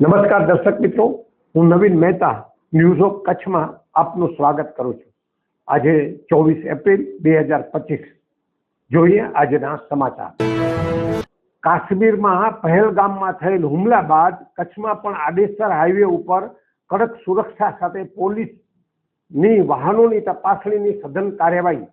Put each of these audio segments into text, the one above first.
નમસ્કાર દર્શક મિત્રો, હું નવીન મહેતા, ન્યૂઝ ઓફ કચ્છમાં આપનું સ્વાગત કરું છું. આજે ચોવીસ એપ્રિલ બે હજાર પચીસ. જોઈએ આજના સમાચાર. કાશ્મીરમાં પહેલગામમાં થયેલ હુમલા બાદ કચ્છમાં પણ આડેસર હાઈવે ઉપર કડક સુરક્ષા સાથે પોલીસની વાહનોની તપાસણીની સઘન કાર્યવાહી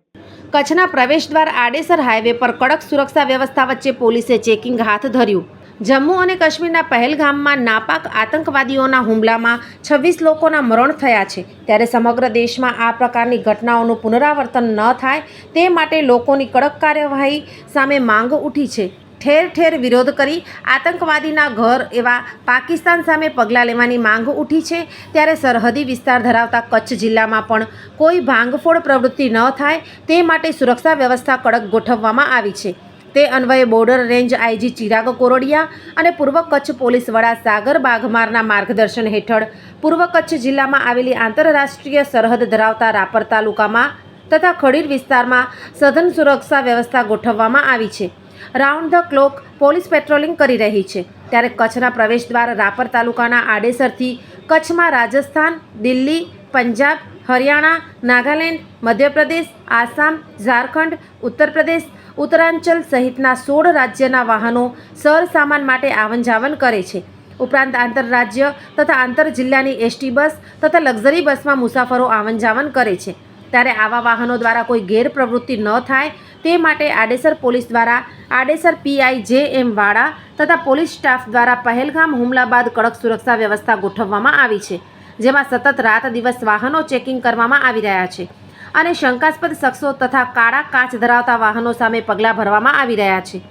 કચ્છના પ્રવેશદ્વાર આડેસર હાઈવે પર કડક સુરક્ષા વ્યવસ્થા વચ્ચે પોલીસે ચેકિંગ હાથ ધર્યું. જમ્મુ અને કાશ્મીરના પહેલગામમાં નાપાક આતંકવાદીઓના હુમલામાં છવ્વીસ લોકોના મરણ થયા છે. ત્યારે સમગ્ર દેશમાં આ પ્રકારની ઘટનાઓનું પુનરાવર્તન ન થાય તે માટે લોકોની કડક કાર્યવાહી સામે માંગ ઉઠી છે. ઠેર ઠેર વિરોધ કરી આતંકવાદીના ઘર એવા પાકિસ્તાન સામે પગલાં લેવાની માંગ ઉઠી છે. ત્યારે સરહદી વિસ્તાર ધરાવતા કચ્છ જિલ્લામાં પણ કોઈ ભાંગફોડ પ્રવૃત્તિ ન થાય તે માટે સુરક્ષા વ્યવસ્થા કડક ગોઠવવામાં આવી છે. તે અન્વયે border range IG Chirag Korodiya અને પૂર્વ કચ્છ પોલીસ વડા સાગર બાઘમારના માર્ગદર્શન હેઠળ પૂર્વ કચ્છ જિલ્લામાં આવેલી આંતરરાષ્ટ્રીય સરહદ ધરાવતા રાપર તાલુકામાં તથા ખડીર વિસ્તારમાં સઘન સુરક્ષા વ્યવસ્થા ગોઠવવામાં આવી છે. Round the clock police patrolling કરી રહી છે. ત્યારે કચ્છના પ્રવેશદ્વાર રાપર તાલુકાના આડેસરથી કચ્છમાં રાજસ્થાન, દિલ્હી, પંજાબ, હરિયાણા, નાગાલેન્ડ, મધ્યપ્રદેશ, આસામ, ઝારખંડ ઉત્તર પ્રદેશ ઉત્તરાંચલ સહિતના સોળ રાજ્યના વાહનો સરસામાન માટે આવન જાવન કરે છે. ઉપરાંત આંતરરાજ્ય તથા આંતર જિલ્લાની એસટી બસ તથા લક્ઝરી બસમાં મુસાફરો આવન જાવન કરે છે. ત્યારે આવા વાહનો દ્વારા કોઈ ગેરપ્રવૃત્તિ ન થાય તે માટે આડેસર પોલીસ દ્વારા આડેસર પીઆઈ જે એમ વાડા તથા પોલીસ સ્ટાફ દ્વારા પહેલગામ હુમલા બાદ કડક સુરક્ષા વ્યવસ્થા ગોઠવવામાં આવી છે, જેમાં સતત રાત દિવસ વાહનો ચેકિંગ કરવામાં આવી રહ્યા છે અને શંકાસ્પદ શખ્સો તથા કાળા કાચ ધરાવતા વાહનો સામે પગલાં ભરવામાં આવી રહ્યા છે.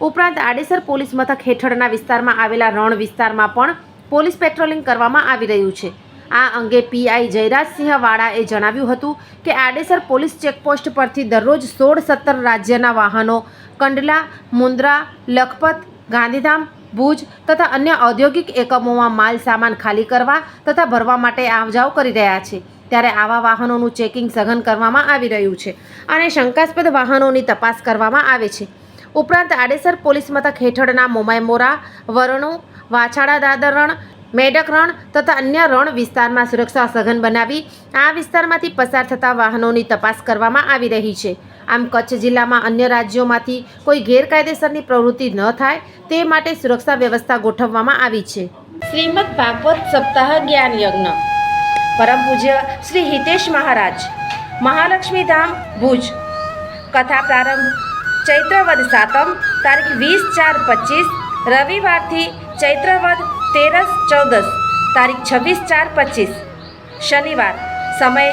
ઉપરાંત આડેસર પોલીસ મથક હેઠળના વિસ્તારમાં આવેલા રણ વિસ્તારમાં પણ પોલીસ પેટ્રોલિંગ કરવામાં આવી રહ્યું છે. આ અંગે પીઆઈ જયરાજસિંહ વાળાએ જણાવ્યું હતું કે આડેસર પોલીસ ચેકપોસ્ટ પરથી દરરોજ સોળ સત્તર રાજ્યના વાહનો કંડલા મુન્દ્રા લખપત, ગાંધીધામ, ભુજ તથા અન્ય ઔદ્યોગિક એકમોમાં માલ સામાન ખાલી કરવા તથા ભરવા માટે આવજાવ કરી રહ્યા છે. ત્યારે આવા વાહનોનું ચેકિંગ સઘન કરવામાં આવી રહ્યું છે અને શંકાસ્પદ વાહનોની તપાસ કરવામાં આવે છે. ઉપરાંત આડેસર પોલીસ મથક હેઠળના મોમાયમોરા વરણો, વાછાડા દાદર રણ મેડક રણ તથા અન્ય રણ વિસ્તારમાં સુરક્ષા સઘન બનાવી આ વિસ્તારમાંથી પસાર થતા વાહનોની તપાસ કરવામાં આવી રહી છે. આમ કચ્છ જિલ્લામાં અન્ય રાજ્યોમાંથી કોઈ ગેરકાયદેસરની પ્રવૃત્તિ ન થાય તે માટે સુરક્ષા વ્યવસ્થા ગોઠવવામાં આવી છે. શ્રીમદ ભાગવત સપ્તાહ જ્ઞાન યજ્ઞ. પરમ પૂજ્ય શ્રી હિતેશ મહારાજ. મહાલક્ષ્મી ધામ, ભુજ. કથા પ્રારંભ ચૈત્રવદ સાતમ તારીખ વીસ ચાર પચીસ, રવિવારથી ચૈત્રવદ તેરસ ચૌદસ, તારીખ છવ્વીસ ચાર પચીસ. શનિવાર. સમય